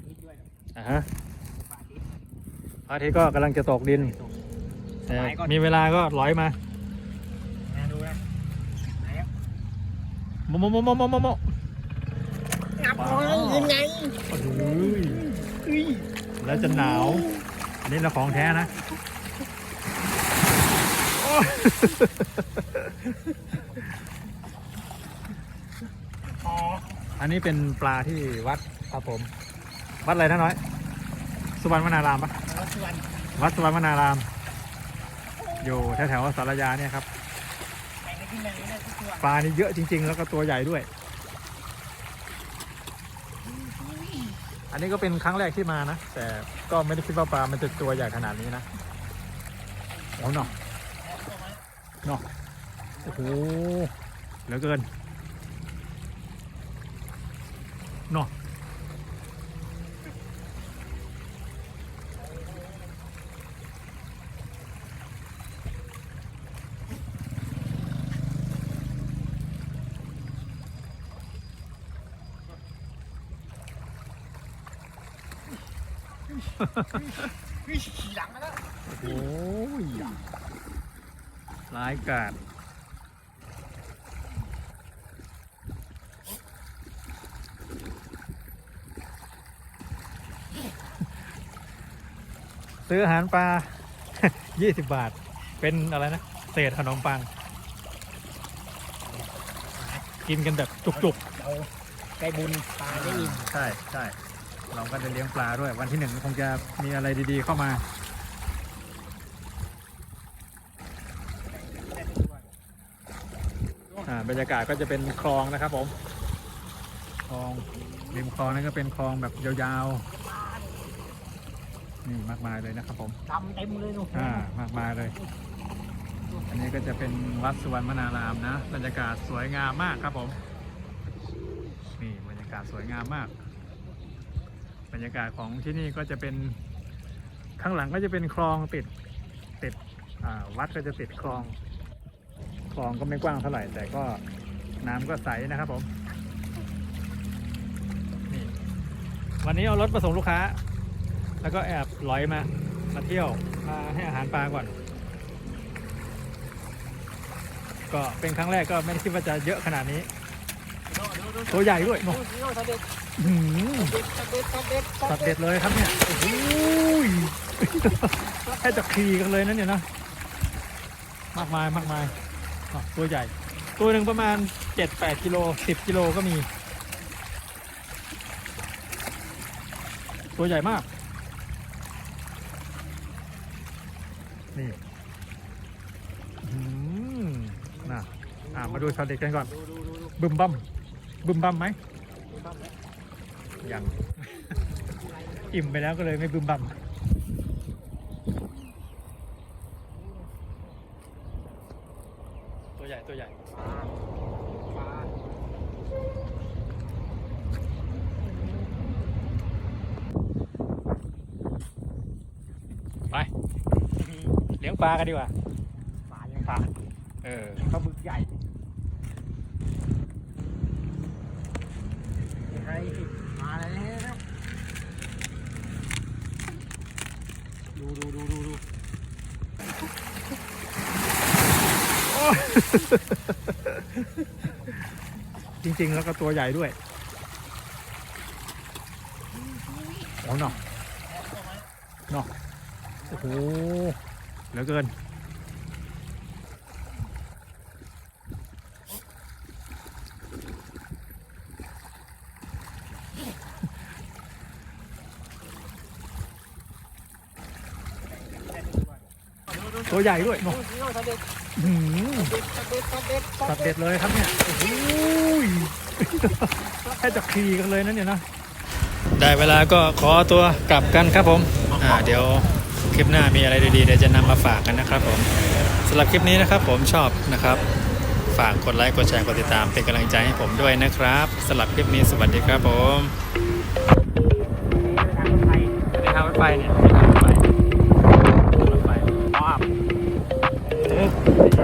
อาทิตย์ด้วยอะฮะตกปลาอาทิตย์พระอาทิตย์ก็กำลังจะตกดินตก แต่สบายก่อน มีเวลาก็ร้อยมานะดูนะไหนครับโมโมโมโมโมโมโมงับเลยยังไงโอ้ยแล้วจะหนาว อันนี้เราของแท้นะโอ้ยอ๋ออันนี้เป็นปลาที่วัดครับผม วัดอะไรนะน้อย สุวรรณวนารามปะแล้วส่วนวัดสุวรรณวนาราม อยู่แถวๆสารยาเนี่ยครับไหนไม่ขึ้นอย่างนี้นะทุกตัวปลานี่เยอะจริง ๆ แล้วก็ตัวใหญ่ด้วย อันนี้ก็เป็นครั้งแรกที่มานะ แต่ก็ไม่ได้คิดว่าปลามันจะตัวใหญ่ขนาดนี้นะโอ้หนอหนอโอ้โหเหลือเกินหนอ ขี่หลังมาแล้วโอ้ยร้ายกาจซื้ออาหารปลา 20 บาท เป็นอะไรนะ เศษขนมปัง กินกันแบบจุกเราได้บุญปลาได้อิ่มๆใช่ใช่ เราก็จะเลี้ยงปลาด้วย วันที่หนึ่งคงจะมีอะไรดีๆเข้ามาได้ทุกตัวอ่าบรรยากาศก็จะเป็นคลองนะครับผมคลองริมคลองนั่นก็เป็นคลองแบบยาวๆนี่มากมายเลยนะครับผมดำเต็มเลยหนูอ่ามากมายเลย อันนี้ก็จะเป็นวัดสุวรรณวนารามนะ บรรยากาศสวยงามมากครับผม นี่บรรยากาศสวยงามมาก บรรยากาศของที่นี่ก็จะเป็นข้างหลังก็จะเป็นคลองติดติดวัดก็จะติดคลอง คลองก็ไม่กว้างเท่าไหร่แต่ก็น้ำก็ใสนะครับผมนี่วันนี้เอารถมาส่งลูกค้า แล้วก็แอบลอยมามาเที่ยวมาให้อาหารปลาก่อน ก็เป็นครั้งแรกก็ไม่คิดว่าจะเยอะขนาดนี้ ตัวใหญ่ด้วยโอ้เนาะโหสเด็ดอื้อหือสเด็ดสเด็ดสสัตว์เด็เด็ดดเลยครับเนี่ยโอ้โหยแค่จะขี่กันเลยนะเนี่ยนะมากมายมากมายอะตัวใหญ่ ตัวหนึ่งประมาณ7-8กิโล10กิโลก็มี ตัวใหญ่มาก นี่อืมน่ะอะมาดูช็อตเด็กกันก่อนดูดูดูดูบึมบัม บึมบัมไหมดูครับยัง อิ่มไปแล้วก็เลยไม่บึมบัมตัวใหญ่ตัวใหญ่ปลาปลาไปเลี้ยงปลากันดีกว่าปลายังปลาเออปลาบึกใหญ่ใครมาแล้ว ดูดูดูดูดูจริง ๆ แล้วก็ตัวใหญ่ด้วยโอ้หนอหนอโอ้โหเหลือเกิน ตัวใหญ่ด้วยดูเนาะดูสเด็ดอื้อหือสเด็ดสเด็ดสสัตว์เด็เด็ดดเลยครับเนี่ยโอ้โหยแค่จะขี่กันเลยนะเนี่ยนะ ได้เวลาก็ขอตัวกลับกันครับผม อ่าเดี๋ยวคลิปหน้ามีอะไรดีๆเดี๋ยวจะนำมาฝากกันนะครับผมสำหรับคลิปนี้นะครับผมชอบนะครับ ฝากกดไลค์กดแชร์กดติดตามเป็นกำลังใจให้ผมด้วยนะครับสำหรับคลิปนี้สวัสดีครับผมทางรถไฟในทางรถไฟเนี่ย Thank you.